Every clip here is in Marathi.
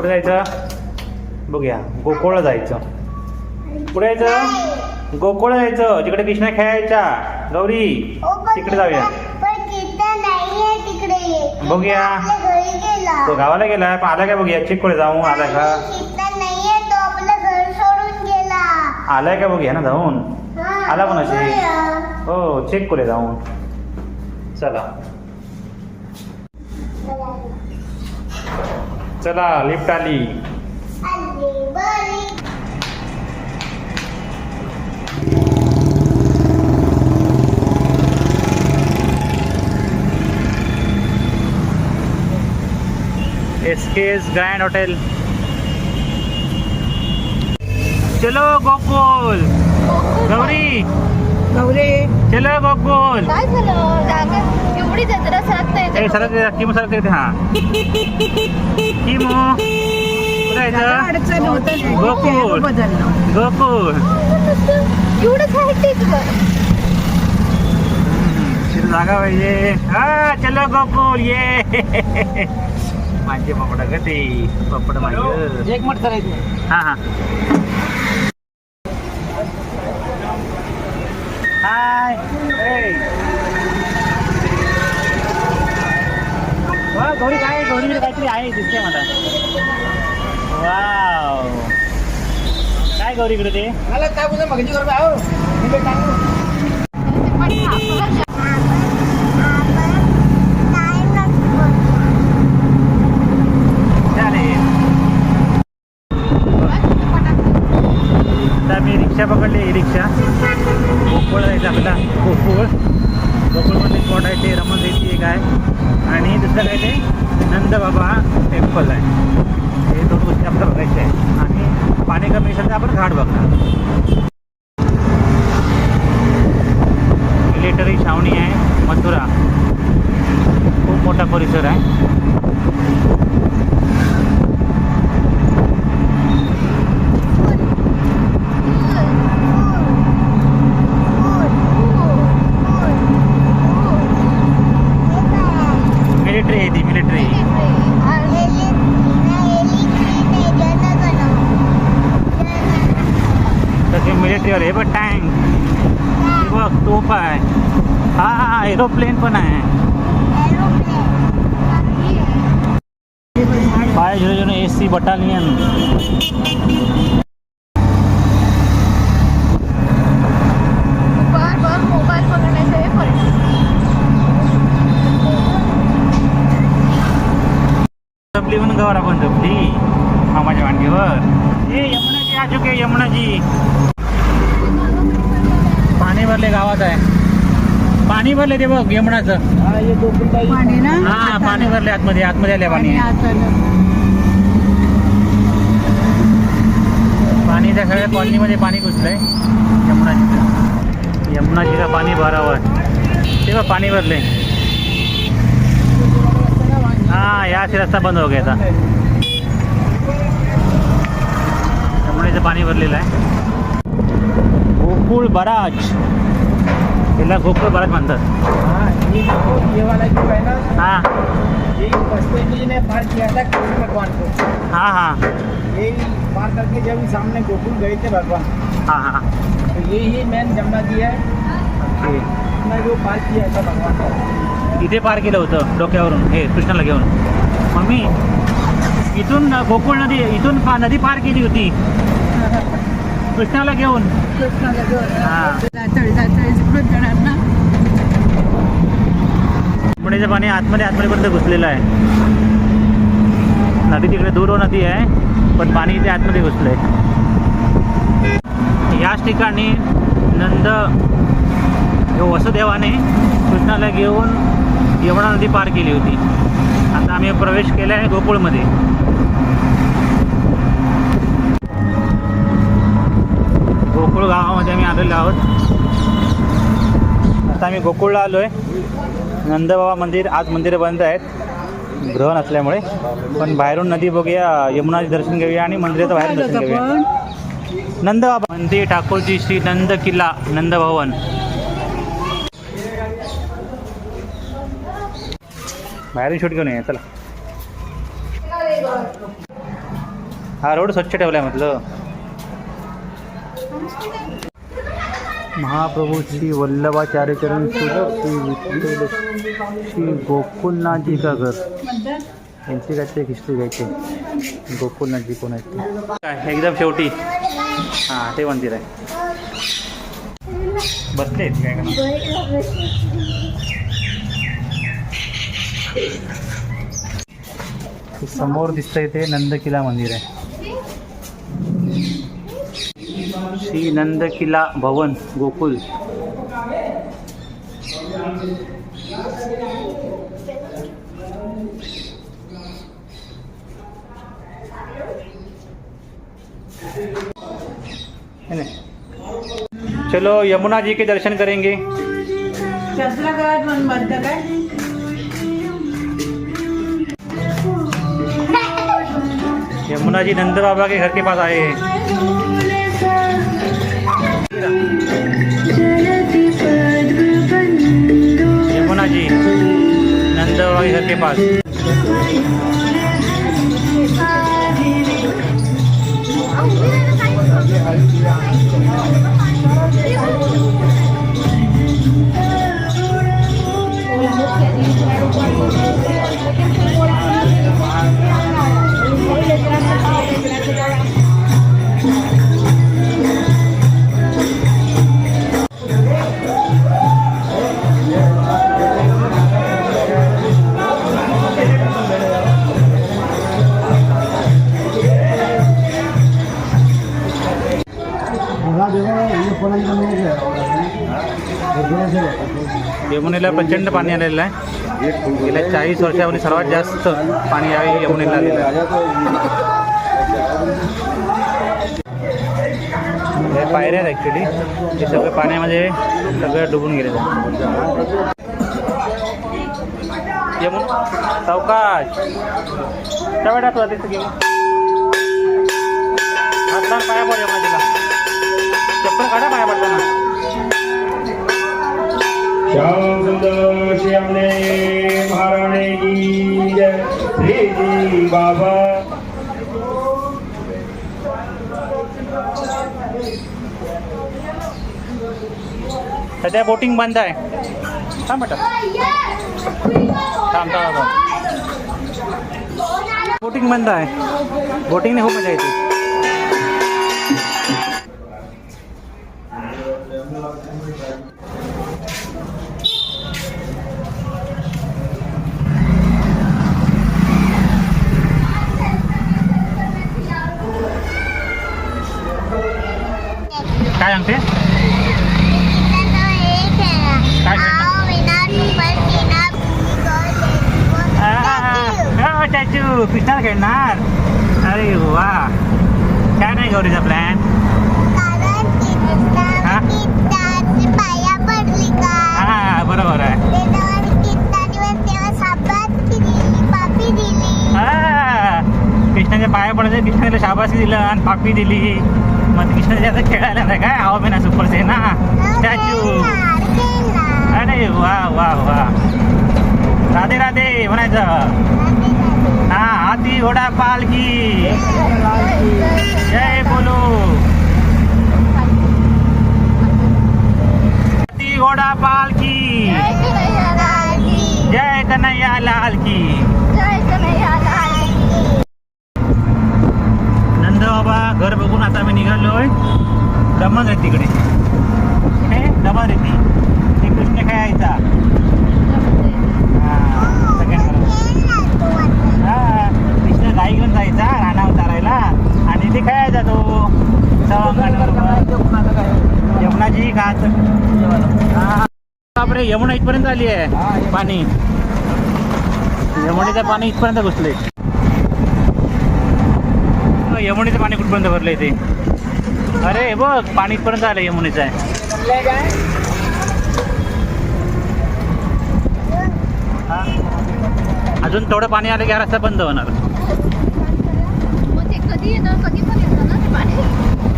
कुठे जायचं? बघूया. गोकुळला जायचं. कुठे जायचं? गोकुळ जायचं. तिकडे कृष्णा खेळायच्या. गौरी तिकडे जाऊया. बघूया. तो गावाला गेला. पण आला काय बघूया? चेक कुठे जाऊ. आला का? आलाय का बघूया ना जाऊन? आला पण. बघूया. हो चेक कुठे जाऊन. चला. चला लिफ्ट आली. S K S grand hotel चलो गोकुल. गौरी. गौरे. चलो गोकुल. काय झालं? जागा एवढी जत्रा सरकता ए सरक किमो सरक येते हा. किमो. गोकुळ. गोकुल एवढं साहित्य जागा पाहिजे. हा चलो गोकुल ये. माझे पपड ग ते पपड माझे एक मत करायचं हा हा. हाय. गौरी काहीतरी आहे दिसते मला. वाव. काय गौरीकडे ते? मला काय बोलतो मगाची गरबा आहो मी काय सांगू चालेल आता मी रिक्षा पकडली ही रिक्षा गोकुळ जायचं आपल्याला गोकुळ गोकुळमध्ये स्पॉट आहे ते रमण देवी एक आहे आणि दुसरं काय ते नंदबाबा टेम्पल आहे हे दोन गोष्टी आपल्याला बघायच्या आहे एका पाणी आपण घाट बघणार. मिलिटरी छावणी आहे मथुरा. खूप मोठा परिसर आहे मिलिटरी आहे ती मिलिटरी तसे मिलिटरीवर हे बघ टँक हे बघ तोप आहे हा हा एरोप्लेन पण आहे. Five zero zero A C battalion. Mobile जपली म्हणून गवर आपण जपली मामाच्या वांगीवर ए यमुनाजी आ चुके यमुनाजी. पाणी भरले गावात आहे. पाणी भरले ते बघ यमुनाचं. गोकुळबाई पाणी ना? हा पाणी भरले आतमध्ये आतमध्ये आले पाणी. पाणी त्या सगळ्या कॉलनीमध्ये पाणी घुसलंय. यमुनाजीचं यमुनाजीला पाणी भरावं ते बघ पाणी भरले हा या अशी रस्ता बंद हो गया आता यमुनेचं पाणी भरलेलं आहे. गोकुळ बराज. त्याला गोकुळ बराज म्हणतात हाँ है ना हा। ये बचपन जी ने पार किया था कृष्ण भगवान को? हा हा। ये पार करके जब सामने गोकुल गए थे भगवान हा हा। तो ये ही मेन जमुना जी है। ओके। मैं जो पार किया था भगवान को। इथे पार केलं होतं डोक्यावरून हे कृष्णाला घेऊन मम्मी इथून गोकुळ नदी इथून नदी पार केली होती। कृष्णाला घेऊन कृष्णाला घेऊन पुण्याचं पाणी आतमध्ये आतमध्येपर्यंत घुसलेलं आहे. नदी तिकडे दूर नदी आहे पण पाणी इथे आतमध्ये घुसलंय. याच ठिकाणी नंद वसुदेवाने कृष्णाला घेऊन यमुना नदी पार केली होती. आता आम्ही प्रवेश केला आहे गोकुळमध्ये. गोकुळ गावामध्ये आम्ही आलेलो आहोत. आता आम्ही गोकुळला आलो आहे नंदबाबा मंदिर आज मंदिरं बंद आहेत. ग्रहण असल्यामुळे पण बाहेरून नदी बघूया यमुनाचे दर्शन घेऊया आणि मंदिराचं बाहेर दर्शन घेऊया. नंदबाबा मंदिर ठाकूरजी श्री नंद किल्ला नंदभवन बाहेरून शूट घेऊन ये चला. हा रोड स्वच्छ ठेवलाय म्हटलं. महाप्रभू श्री वल्लभाचार्य चरण सुलभ श्री विठ्ठल श्री गोकुलनाथजी का घर. यांची काहीतरी हिस्ट्री घ्यायची? गोकुलनाथजी कोण आहेत ते? काय एकदम शेवटी. हां ते मंदिर आहे. बसले आहेत काय का ते समोर दिसतंय ते नंदकिला मंदिर आहे. श्री नंद किला भवन गोकुल चलो, यमुना जी के दर्शन करेंगे। यमुना जी नंद बाबा के घर के पास आए हैं। यमुना जी नंद बाबा के घर के पास यमुनेला प्रचंड पाणी आलेलं आहे. गेल्या चाळीस वर्षामध्ये सर्वात जास्त पाणी आहे यमुनेला आलेलं आहे. हे पायऱ्या आहेत ॲक्च्युली हे सगळं पाण्यामध्ये सगळं डुबून गेलेलं आहे. यमुन सावकाश. त्या वेळात तिथं घेऊन पाया पड यमुना तिला चप्पल काढा पाया पडताना. श्याम सुंदर श्यामने महाराणे की जय श्री जी बाबा सध्या बोटिंग बंद आहे. थांब बेटा. थांब थांब बोटिंग बंद आहे. बोटिंगने खूप मजा येते. पिस्ताल खेळणार? अरे वा. काय नाही गौरीचा प्लॅन हा? बरोबर आहे. कृष्णाच्या पाया पडायचं कृष्णाला शाबासी दिलं आणि पापी दिली. मग कृष्णाच्या आता खेळायला नाही काय? आवा ना? सुपर से ना. स्टॅच्यू. अरे वा वा वा. राधे राधे म्हणायचं. हा घोडा पालकी जय बोलो। हाती घोडा पालखी जय कन्हैया लाल की नंद बाबा घर बघून आता मी निघालोय दमन आहे तिकडे हे दमन रेती ते कृष्ण खेळायचा हा, सगळ्यांबरोबर. खेळणार तू आता. हा, कृष्ण गाई घेऊन जायचा रानावर चारायला आणि ते खेळायचा तो सवंगणबरोबर यमुनाजी घात हा. बापरे यमुना इथपर्यंत आली आहे. पाणी. यमुनेचं पाणी इथपर्यंत घुसले. यमुनेचं पाणी कुठपर्यंत भरलंय ते? अरे हे बघ पाणी इथपर्यंत आलं यमुनेचं. आहे. अजून थोडं पाणी आलं की हा रस्ता बंद होणार.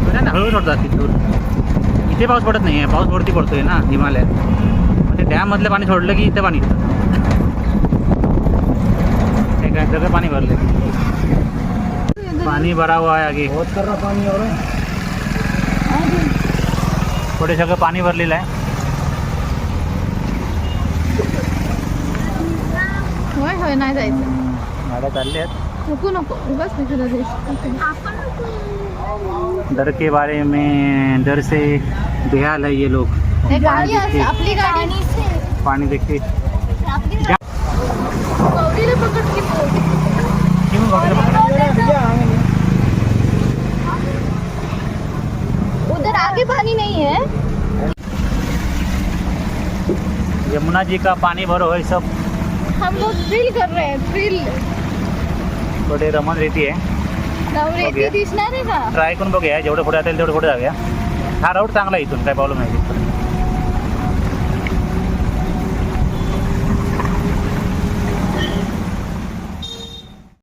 बरं ना हळू सोडतात तिथून इथे पाऊस पडत नाही आहे पाऊस वरती पडतोय ना हिमालयात. मग ते डॅममधलं पाणी सोडलं की इथं पाणी? काय सगळं पाणी भरलं पानी भरा हुआ है आगे. बहुत कर रहा पानी और पुढे सगळं पाणी भरलेलं आहे. होय होय नाही जायचं. गाड्या चालल्या आहेत. नको नको उगाच नाही के बारे में डर से बेहाल है ये लोग. गाडी आपली गाडी. पानी देख. के गौरीला पकड की पोट. क्यों गौरीला पकड़ा? उधर आगे पानी नहीं है. यमुना जी का पानी भरो है सब. हम लोग थ्रिल कर रहे हैं थ्रिल थोडे रमण रेती आहे नवरेती Okay. दिसणार आहे का? ट्राय करून बघूया. जेवढं पुढे असेल तेवढं पुढे जाऊया. हा रोड चांगला आहे इथून काय प्रॉब्लेम नाही.